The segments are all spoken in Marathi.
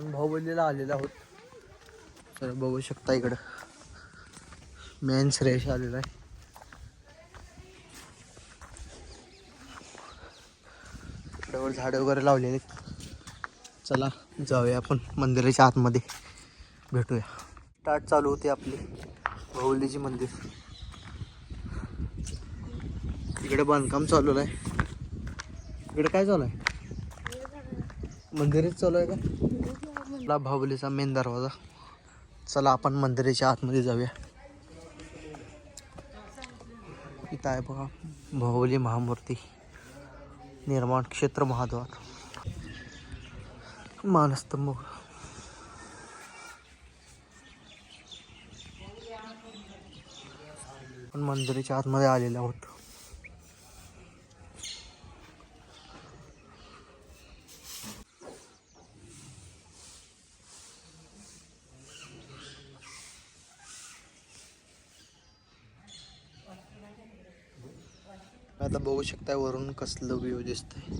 आपण भाऊबलीला आलेलो आहोत. तर बघू शकता इकडं. मेन्स श्रेयश आलेला आहे. इकडं झाडं वगैरे लावलेले आहेत. चला जाऊया आपण. मंदिराच्या आतमध्ये. भेटूया. स्टार्ट चालू होते आपली. भाऊलीची मंदिर. इकडे बांधकाम चालू आहे. इकडे काय चालू आहे? मंदिरच चालू आहे का? आपला भाऊलीचा मेन दरवाजा. चला आपण मंदिराच्या आतमध्ये जाऊया. इथं आहे बघा भाऊली महामूर्ती. निर्माण क्षेत्र महाद्वार. मानस्तंभ आपण मंदिराच्या आतमध्ये आलेलो आहोत. आता बघू शकताय वरून कसलं व्ह्यू दिसतंय.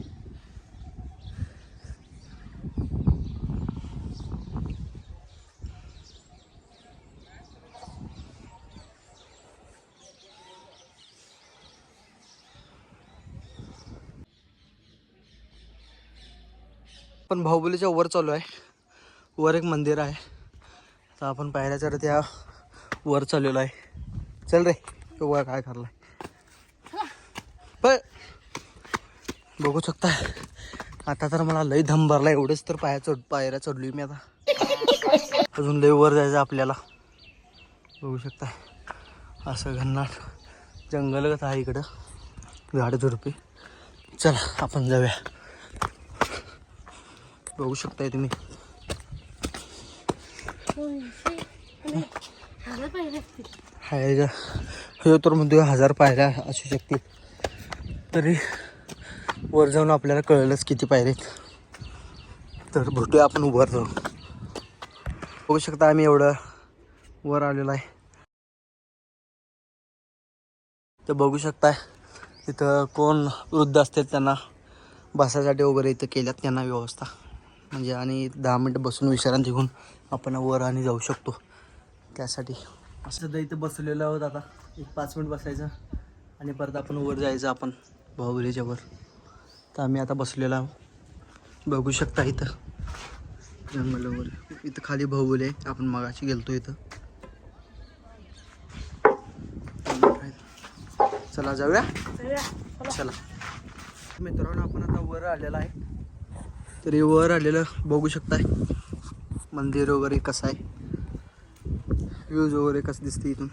पण बाहुबलीच्या वर चालू आहे. वर एक मंदिर आहे. तर आपण पाहिल्याच्या त्या वर चाललेलो आहे. चल रे तो काय करलाय पण बघू शकता. आता तर मला लई धम भरला एवढंच तर पाया चढ पायऱ्या चढली मी आता. अजून लई वर जायचं आपल्याला. बघू शकता. असं घन्नाट जंगलच आहे इकडं? झाडं झुडपी. चला आपण जाऊया. बघू शकताय तुम्ही. हाय हे तर म्हणतो हजार पायऱ्या असू शकतील. तरी वर जाऊन आपल्याला कळलंच किती पायरे तर भेटूया आपण वर जाऊन बघू शकता आम्ही एवढं वर आलेलो आहे. तर बघू शकताय तिथं कोण वृद्ध असतील त्यांना बसायसाठी वगैरे इथं केल्यात त्यांना व्यवस्था. म्हणजे आणि दहा मिनटं बसून विश्रांती घेऊन आपण वर आणि जाऊ शकतो. त्यासाठी. असं सध्या इथं बसलेलो आहोत आता. एक पाच मिनिट बसायचं आणि परत आपण वर जायचं आपण. बाहुबलीच्या वर. तर आम्ही आता बसलेला आहोत. बघू शकता इथं. जंगलावर. इथं खाली बाहुबली आहे. आपण मगाशी गेलतो इथं. चला जाऊया. चला. मित्रांनो आपण आता वर आलेला आहे. तरी वर आलेलं बघू शकताय. मंदिर वगैरे कसं आहे. व्ह्यूज वगैरे कसं दिसते इथून.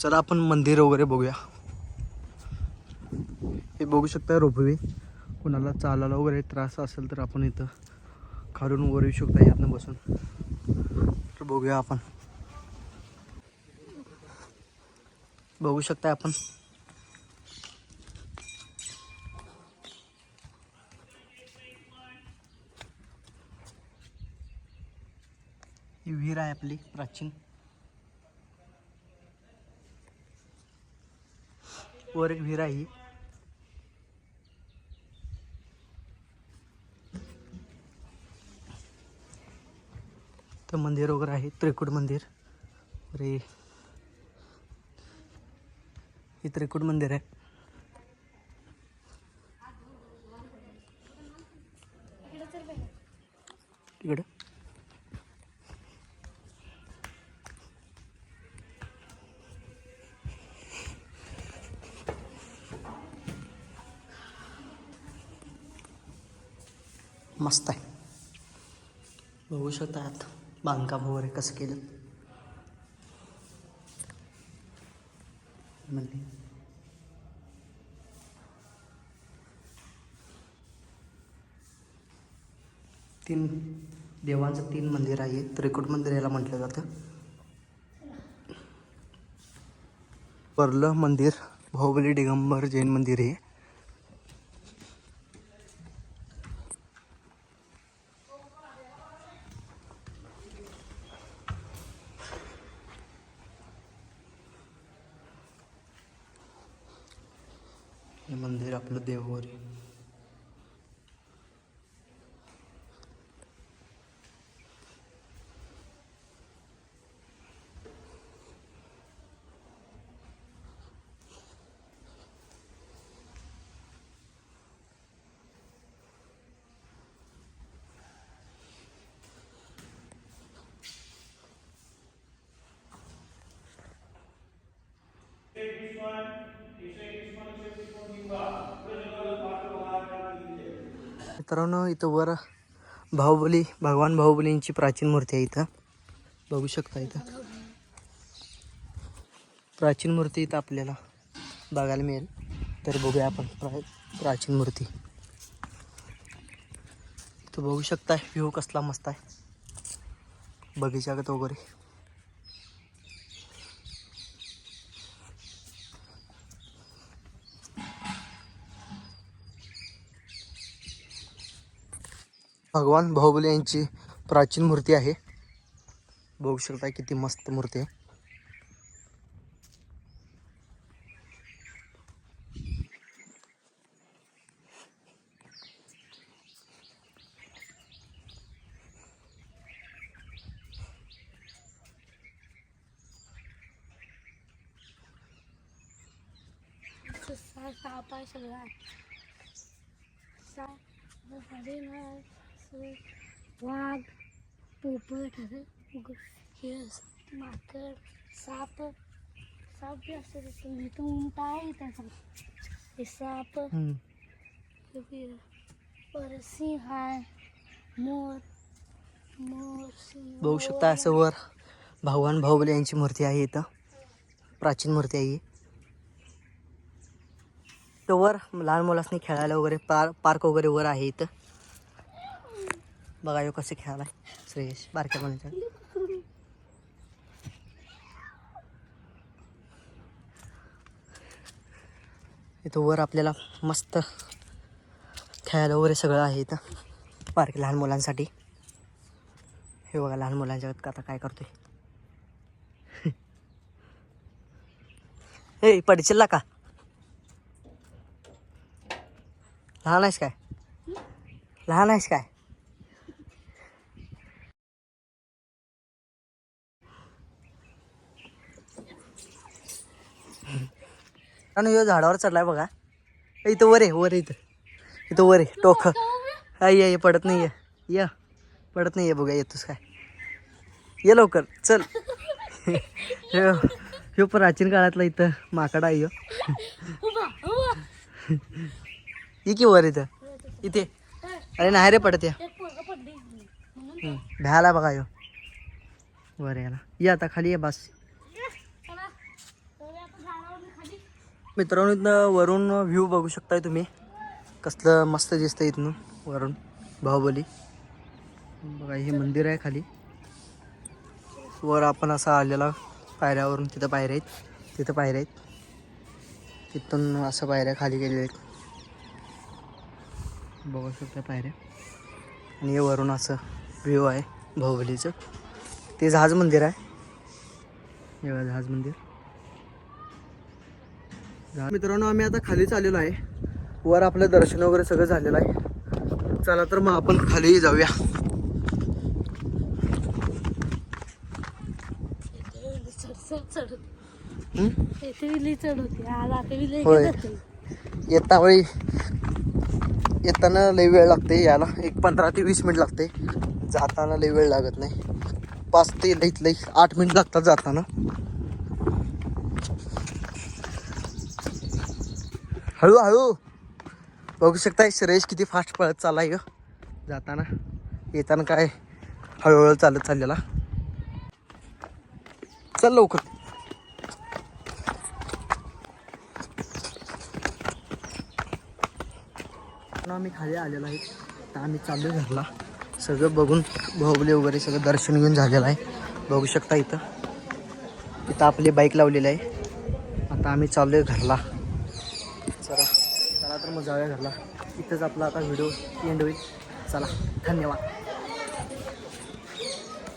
चला आपण मंदिर वगैरे बघूया. बघू शकता रोपवे कुणाला चालायला वगैरे त्रास असेल तर आपण इथं खालून वर येऊ शकता यातनं बसून. तर बघूया आपण. बघू शकता आपण. ही विहीर आहे आपली प्राचीन. वर एक विहीर आहे तर मंदिर वगैरे आहे त्रिकूट मंदिर. अरे. हे त्रिकूट मंदिर आहे. तिकडं मस्त आहे. बघू शकता आत बांधकाम वगैरे कसं केलं? म्हणजे तीन देवांचं तीन मंदिर आहे त्रिकुट मंदिर याला म्हटलं जातं. परलं मंदिर बाहुबली दिगंबर जैन मंदिर आहे हे मंदिर आपलं देवघर आहे. मित्रांनो इथं वर बाहुबली भगवान बाहुबलींची प्राचीन मूर्ती आहे इथं. बघू शकता इथं. प्राचीन मूर्ती इथं आपल्याला बघायला मिळेल. तर बघूया आपण प्रा प्राचीन मूर्ती. इथं बघू शकता व्ह्यू कसला मस्त आहे. बगीचागत वगैरे. भगवान बाहुबली यांची प्राचीन मूर्ती आहे बघू शकता किती मस्त मूर्ती आहे सा साप आहे सगळा साप हरिण आहे, स- वाघ पोपट असं हे असं माकड साप साप बी असतं तिथं इथं उंट आहे त्याचा. हे साप. परत सिंह आहे मोर मोर सिंह बघू शकता असं वर भगवान बाहुबली यांची मूर्ती आहे इथं. प्राचीन मूर्ती आहे ही. तर वर लहान मुलांनी खेळायला वगैरे पार पार्क वगैरे वर आहे इथं. बघा यो कसे खेळायला. श्रेयश बारक्या मुलांच्या इथं वर आपल्याला मस्त खेळायला वगैरे सगळं आहे इथं. पार्क लहान मुलांसाठी. हे बघा लहान मुलांच्या आता काय करतोय. हे पडचिल्ला का? लहान आहेस काय? लहान आहेस काय? आणि ह्यो झाडावर चढलाय बघा. इथं वर आहे वर इथं. इथं वर आहे टोख हा ये ये पडत नाही ये ये पडत नाही ये बघा येतोस काय? ये लवकर चल. ह्यो प्राचीन काळातला इथं माकडा आहे ये. की वर इथं. इथे. अरे नाही रे पडत या. भ्याला बघा यो. वर याला. ये आता खाली ये बस चला तर आता झाडावर खाली मित्रांनो इथनं वरून व्ह्यू बघू शकताय तुम्ही. कसलं मस्त दिसतं इथनं वरून बाहुबली. बघा हे मंदिर आहे खाली. वर आपण असा आलेला पायऱ्यावरून. तिथं पायऱ्या आहेत. तिथं पायऱ्या आहेत. तिथून असं पायऱ्या खाली गेलेल्या आहेत. बघू शकता पायऱ्या. आणि हे वरून असं व्ह्यू आहे बाहुबलीचं. ते जहाज मंदिर आहे. हे जहाज मंदिर. मित्रांनो आम्ही आता खालीच आलेलो आहे. वर आपलं दर्शन वगैरे सगळं झालेलं आहे. चला तर मग आपण खाली जाऊया. होय. येता वेळी येताना लई वेळ लागते यायला. एक पंधरा ते वीस मिनिट लागते. जाताना लई वेळ लागत नाही. पाच ते लईत लई आठ मिनिट लागतात जाताना. हळूहळू बघू शकताय श्रेयश किती फास्ट पळत चालला आहे जाताना. येताना काय हळूहळू चालत चाललेला. चल लवकर. आम्ही खाली आलेलो आहे. तर आम्ही चाललो घरला. सगळं बघून भोबले वगैरे सगळं दर्शन घेऊन झालेलं आहे. बघू शकता इथं. इथं आपली बाईक लावलेली आहे. आता आम्ही चाललोय घरला. तर मग जाऊया घरला. इथंच आपला आता व्हिडिओ एंड होईल. चला धन्यवाद.